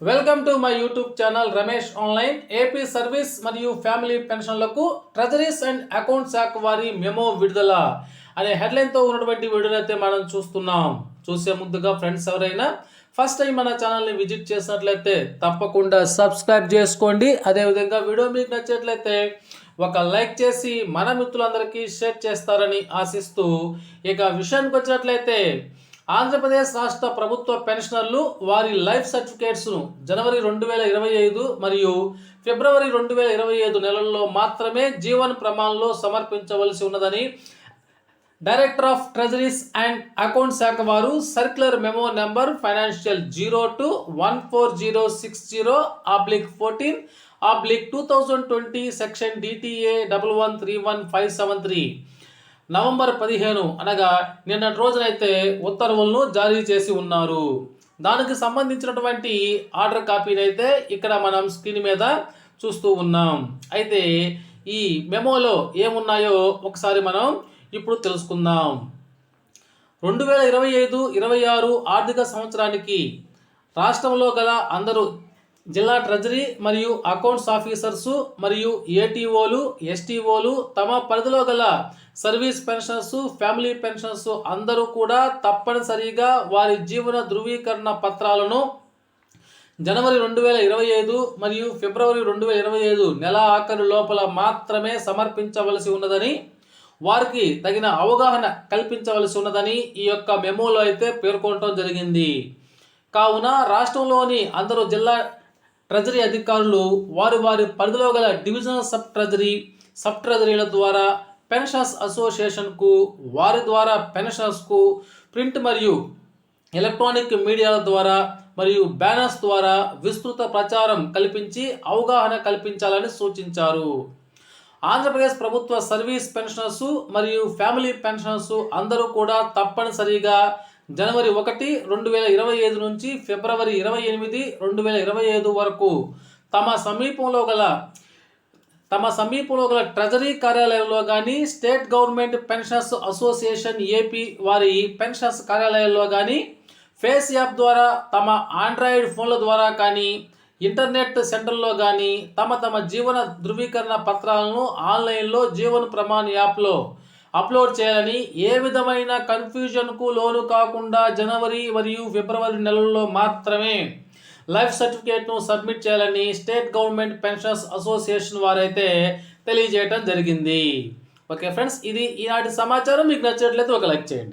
Welcome to my YouTube channel Ramesh online. AP service మరియు family పెన్షన్లకు treasuries and account శాఖ వారి memo విడుదల అనే హెడ్లైన్తో ఉన్నటువంటి వీడియోని అయితే మనం చూస్తున్నాం. చూసే ముందుగా ఫ్రెండ్స్ ఎవరైనా ఫస్ట్ టైం మన ఛానల్ని విజిట్ చేసినట్లయితే తప్పకుండా సబ్స్క్రైబ్ చేసుకోండి. అదేవిధంగా వీడియో మీకు నచ్చినట్లయితే ఒక లైక్ చేసి మన మిత్రులందరికీ షేర్ చేస్తారని ఆశిస్తూ ఇక విషయానికి వచ్చినట్లయితే ఆంధ్రప్రదేశ్ రాష్ట్ర ప్రభుత్వ పెన్షనర్లు వారి లైఫ్ సర్టిఫికేట్స్ను జనవరి రెండు వేల ఇరవై ఐదు మరియు ఫిబ్రవరి రెండు వేల ఇరవై ఐదు నెలల్లో మాత్రమే జీవన్ ప్రమాణంలో సమర్పించవలసి ఉన్నదని director of treasuries and account శాఖ వారు circular memo number financial zero two one four zero six zero oblique fourteen oblique two thousand twenty section DTA double one three one five seven three November పదిహేను అనగా నిన్నటి రోజునైతే ఉత్తర్వులను జారీ చేసి ఉన్నారు. దానికి సంబంధించినటువంటి ఆర్డర్ కాపీని అయితే ఇక్కడ మనం స్క్రీన్ మీద చూస్తూ ఉన్నాం. అయితే ఈ మెమోలో ఏమున్నాయో ఒకసారి మనం ఇప్పుడు తెలుసుకుందాం. రెండు వేల ఇరవై ఐదు ఇరవై ఆరు ఆర్థిక సంవత్సరానికి రాష్ట్రంలో గల అందరూ జిల్లా ట్రెజరీ మరియు అకౌంట్స్ ఆఫీసర్సు మరియు ఏటీఓలు ఎస్టీఓలు తమ పరిధిలో గల సర్వీస్ పెన్షన్స్ ఫ్యామిలీ పెన్షన్స్ అందరూ కూడా తప్పనిసరిగా వారి జీవన ధృవీకరణ పత్రాలను జనవరి రెండు వేల ఇరవై ఐదు మరియు ఫిబ్రవరి రెండు వేల ఇరవై ఐదు నెల ఆఖరు లోపల మాత్రమే సమర్పించవలసి ఉన్నదని వారికి తగిన అవగాహన కల్పించవలసి ఉన్నదని ఈ యొక్క మెమోలో అయితే పేర్కొనడం జరిగింది. కావున రాష్ట్రంలోని అందరూ జిల్లా ట్రెజరీ అధికారులు వారి వారి పరిధిలో గల డివిజనల్ సబ్ ట్రెజరీ సబ్ ట్రెజరీల ద్వారా పెన్షన్స్ అసోసియేషన్కు వారి ద్వారా పెన్షన్స్కు ప్రింట్ మరియు ఎలక్ట్రానిక్ మీడియాల ద్వారా మరియు బ్యానర్స్ ద్వారా విస్తృత ప్రచారం కల్పించి అవగాహన కల్పించాలని సూచించారు. ఆంధ్రప్రదేశ్ ప్రభుత్వ సర్వీస్ పెన్షనర్స్ మరియు ఫ్యామిలీ పెన్షనర్స్ అందరూ కూడా తప్పనిసరిగా జనవరి ఒకటి రెండు వేల ఇరవై ఐదు నుంచి ఫిబ్రవరి ఇరవై ఎనిమిది రెండు వేల ఇరవై ఐదు వరకు తమ సమీపంలో గల తమ సమీపంలో గల ట్రెజరీ కార్యాలయంలో కానీ state government pensions association AP వారి పెన్షన్స్ కార్యాలయంలో కానీ ఫేస్ యాప్ ద్వారా తమ ఆండ్రాయిడ్ ఫోన్ల ద్వారా కానీ ఇంటర్నెట్ సెంటర్లో కానీ తమ తమ జీవన ధృవీకరణ పత్రాలను ఆన్లైన్లో జీవన ప్రమాణ్ యాప్లో అప్లోడ్ చేయాలని ఏ విధమైన కన్ఫ్యూజన్కు లోను కాకుండా జనవరి మరియు ఫిబ్రవరి నెలల్లో మాత్రమే లైఫ్ సర్టిఫికేట్ను సబ్మిట్ చేయాలని స్టేట్ గవర్నమెంట్ పెన్షన్స్ అసోసియేషన్ వారైతే తెలియజేయటం జరిగింది. ఓకే ఫ్రెండ్స్ ఇది ఈనాటి సమాచారం. మీకు నచ్చినట్లయితే ఒక లైక్ చేయండి.